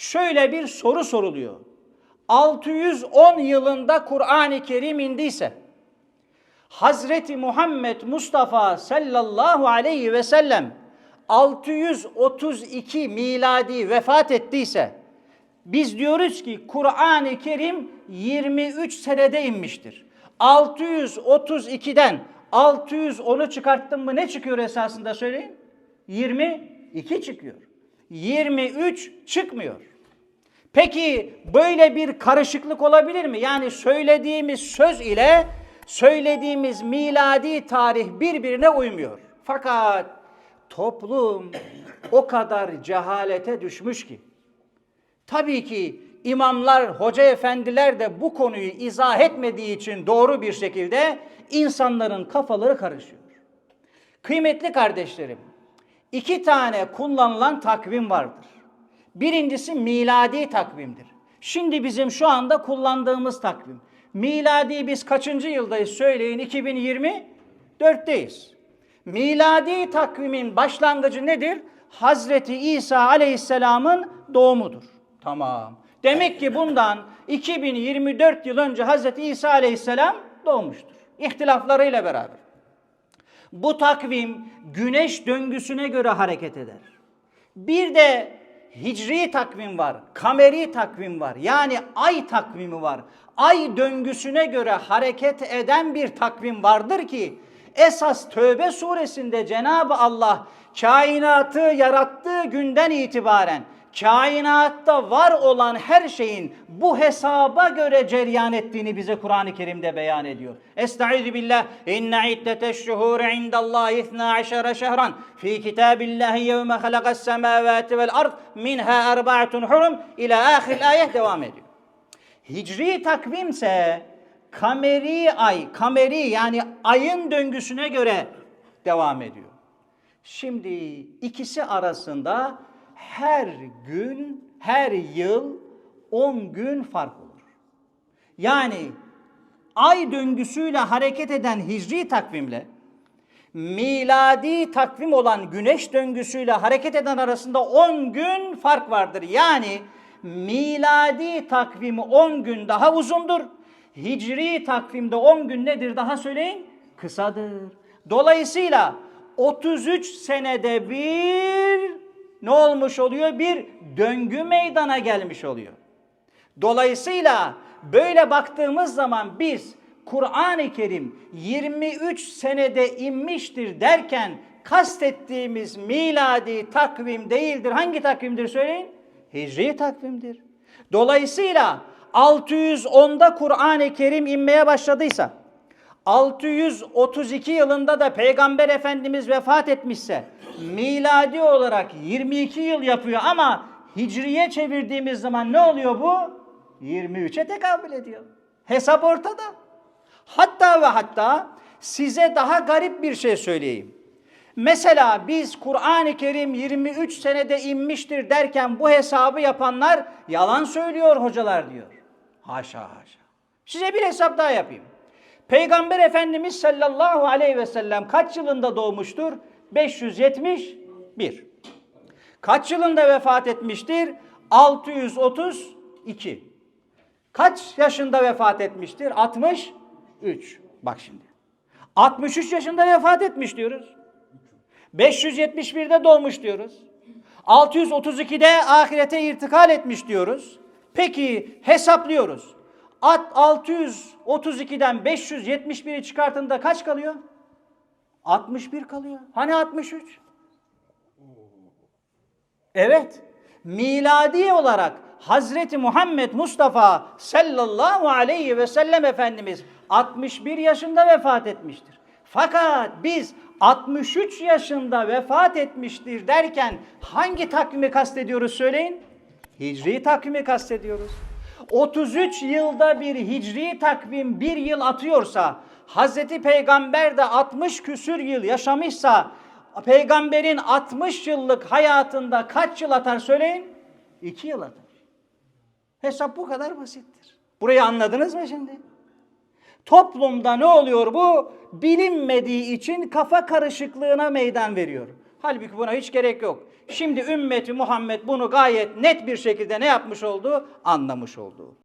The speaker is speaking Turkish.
şöyle bir soru soruluyor. 610 yılında Kur'an-ı Kerim indiyse, Hazreti Muhammed Mustafa sallallahu aleyhi ve sellem 632 miladi vefat ettiyse, biz diyoruz ki Kur'an-ı Kerim 23 senede inmiştir. 632'den 610'u çıkarttın mı ne çıkıyor esasında söyleyin? 22 çıkıyor. 23 çıkmıyor. Peki böyle bir karışıklık olabilir mi? Yani söylediğimiz söz ile söylediğimiz miladi tarih birbirine uymuyor. Fakat toplum o kadar cehalete düşmüş ki Tabii ki imamlar, hoca efendiler de bu konuyu izah etmediği için doğru bir şekilde insanların kafaları karışıyor. Kıymetli kardeşlerim, iki tane kullanılan takvim vardır. Birincisi miladi takvimdir. Şimdi bizim şu anda kullandığımız takvim. Miladi biz kaçıncı yıldayız söyleyin 2024'teyiz. Miladi takvimin başlangıcı nedir? Hazreti İsa Aleyhisselam'ın doğumudur. Tamam. Demek ki bundan 2024 yıl önce Hazreti İsa Aleyhisselam doğmuştur. İhtilaflarıyla beraber. Bu takvim güneş döngüsüne göre hareket eder. Bir de hicri takvim var, kameri takvim var. Yani ay takvimi var. Ay döngüsüne göre hareket eden bir takvim vardır ki esas Tövbe suresinde Cenab-ı Allah kainatı yarattığı günden itibaren kainatta var olan her şeyin bu hesaba göre ceryan ettiğini bize Kur'an-ı Kerim'de beyan ediyor. Estaizu billah. İnne iddeteş şuhur indallahi 12 şehran fi kitabillahi yevme halakas semavati vel ard minha arba'atun hurum ila ahir ayet devam ediyor. Hicri takvimse kameri ay, kameri yani ayın döngüsüne göre devam ediyor. Şimdi ikisi arasında her gün, her yıl 10 gün fark olur. Yani ay döngüsüyle hareket eden hicri takvimle miladi takvim olan güneş döngüsüyle hareket eden arasında 10 gün fark vardır. Yani miladi takvimi 10 gün daha uzundur. Hicri takvimde 10 gün nedir daha söyleyin? Kısadır. Dolayısıyla 33 senede bir ne olmuş oluyor? Bir döngü meydana gelmiş oluyor. Dolayısıyla böyle baktığımız zaman biz Kur'an-ı Kerim 23 senede inmiştir derken kastettiğimiz miladi takvim değildir. Hangi takvimdir söyleyin? Hicri takvimdir. Dolayısıyla 610'da Kur'an-ı Kerim inmeye başladıysa 632 yılında da Peygamber Efendimiz vefat etmişse miladi olarak 22 yıl yapıyor ama hicriye çevirdiğimiz zaman ne oluyor bu? 23'e tekabül ediyor. Hesap ortada. Hatta ve hatta size daha garip bir şey söyleyeyim. Mesela biz Kur'an-ı Kerim 23 senede inmiştir derken bu hesabı yapanlar yalan söylüyor hocalar diyor. Haşa haşa. Size bir hesap daha yapayım. Peygamber Efendimiz sallallahu aleyhi ve sellem kaç yılında doğmuştur? 571. Kaç yılında vefat etmiştir? 632. Kaç yaşında vefat etmiştir? 63. Bak şimdi. 63 yaşında vefat etmiş diyoruz. 571'de doğmuş diyoruz. 632'de ahirete irtikal etmiş diyoruz. Peki hesaplıyoruz. At 632'den 571'i çıkartında kaç kalıyor? 61 kalıyor. Hani 63? Evet. Miladi olarak Hazreti Muhammed Mustafa sallallahu aleyhi ve sellem Efendimiz 61 yaşında vefat etmiştir. Fakat biz 63 yaşında vefat etmiştir derken hangi takvimi kastediyoruz söyleyin? Hicri takvimi kastediyoruz. 33 yılda bir hicri takvim bir yıl atıyorsa, Hazreti Peygamber de 60 küsür yıl yaşamışsa, Peygamberin 60 yıllık hayatında kaç yıl atar söyleyin? 2 yıl atar. Hesap bu kadar basittir. Burayı anladınız mı şimdi? Toplumda ne oluyor bu? Bilinmediği için kafa karışıklığına meydan veriyor. Halbuki buna hiç gerek yok. Şimdi ümmeti Muhammed bunu gayet net bir şekilde ne yapmış oldu? Anlamış oldu.